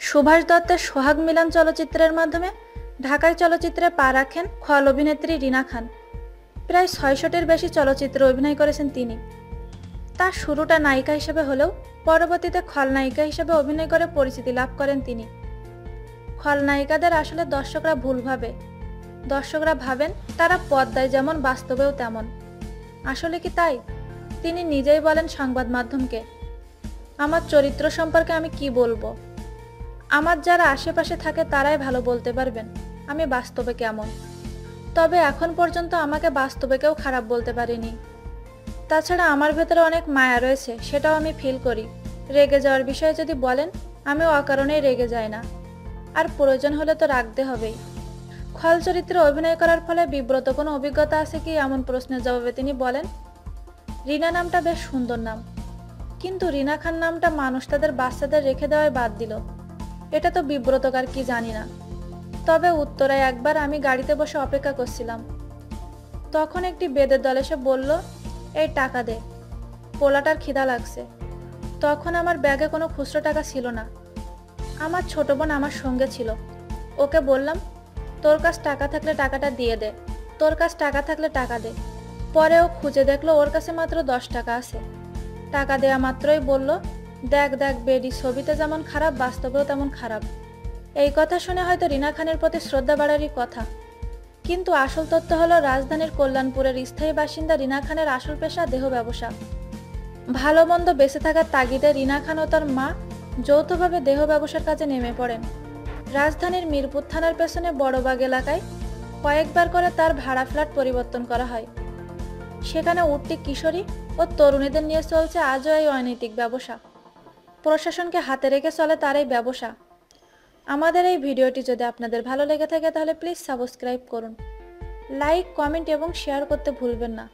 সুভাষ দত্তের সোহাগ মিলন চলচ্চিত্রের মাধ্যমে ঢাকায় চলচ্চিত্রে পা রাখেন খল অভিনেত্রী রিনা খান। প্রায় ছয়শটির বেশি চলচ্চিত্রে অভিনয় করেছেন তিনি। তার শুরুটা নায়িকা হিসেবে হলেও পরবর্তীতে খলনায়িকা হিসেবে অভিনয় করে পরিচিতি লাভ করেন তিনি। খলনায়িকাদের আসলে দর্শকরা ভুল ভাবে দর্শকরা ভাবেন তারা পদ্মায় যেমন, বাস্তবেও তেমন। আসলে কি তাই? তিনি নিজেই বলেন সংবাদ মাধ্যমকে, আমার চরিত্র সম্পর্কে আমি কি বলব? আমার যারা আশেপাশে থাকে তারাই ভালো বলতে পারবেন, আমি বাস্তবে কেমন? তবে এখন পর্যন্ত আমাকে বাস্তবে কেউ খারাপ বলতে পারেনি। তাছাড়া আমার ভেতরে অনেক মায়া রয়েছে, সেটাও আমি ফিল করি। রেগে যাওয়ার বিষয়ে যদি বলেন আমি অকারণেই রেগে যাই না। আর প্রয়োজন হলে তো রাখতে হবেই। খল চরিত্রে অভিনয় করার ফলে বিব্রত কোনো অভিজ্ঞতা আছে কি? এমন প্রশ্নের জবাবে তিনি বলেন, রিনা নামটা বেশ সুন্দর নাম। কিন্তু রিনা খান নামটা মানুষ তাদের বাচ্চাদের রেখে দেওয়ায় বাদ দিল। এটা তো বিব্রতকার কি জানি না। তবে উত্তরায় একবার আমি গাড়িতে বসে অপেক্ষা করছিলাম। তখন একটি বেদের দল এসে বলল, এই টাকা দে। পোলাটার খিদা লাগছে। তখন আমার ব্যাগে কোনো খুচরো টাকা ছিল না। আমার ছোট বোন আমার সঙ্গে ছিল। ওকে বললাম তোর কাছ টাকা থাকলে টাকাটা দিয়ে দে, তোর কাছ টাকা থাকলে টাকা দে। পরে ও খুঁজে দেখল ওর কাছে মাত্র দশ টাকা আছে। টাকা দেয়া মাত্রই বলল, দেখ দেখ, বেডি ছবিতে যেমন খারাপ, বাস্তবেও তেমন খারাপ। এই কথা শুনে হয়তো রিনা খানের প্রতি শ্রদ্ধা বাড়ারই কথা। কিন্তু আসল তথ্য হলো রাজধানীর কল্যাণপুরের স্থায়ী বাসিন্দা রিনা খানের আসল পেশা দেহ ব্যবসা। ভালো মন্দ বেঁচে থাকার তাগিদে রিনা খান ও তার মা যৌথভাবে দেহ ব্যবসার কাজে নেমে পড়েন। রাজধানীর মিরপুর থানার পেছনে বড়বাগ এলাকায় কয়েকবার করে তার ভাড়া ফ্ল্যাট পরিবর্তন করা হয়। সেখানে উঠতি কিশোরী ও তরুণীদের নিয়ে চলছে আজও এই অনৈতিক ব্যবসা। প্রশাসনকে হাতে রেখে চলে তার এই ব্যবসা। আমাদের এই ভিডিওটি যদি আপনাদের ভালো লেগে থাকে তাহলে প্লিজ সাবস্ক্রাইব করুন। লাইক, কমেন্ট এবং শেয়ার করতে ভুলবেন না।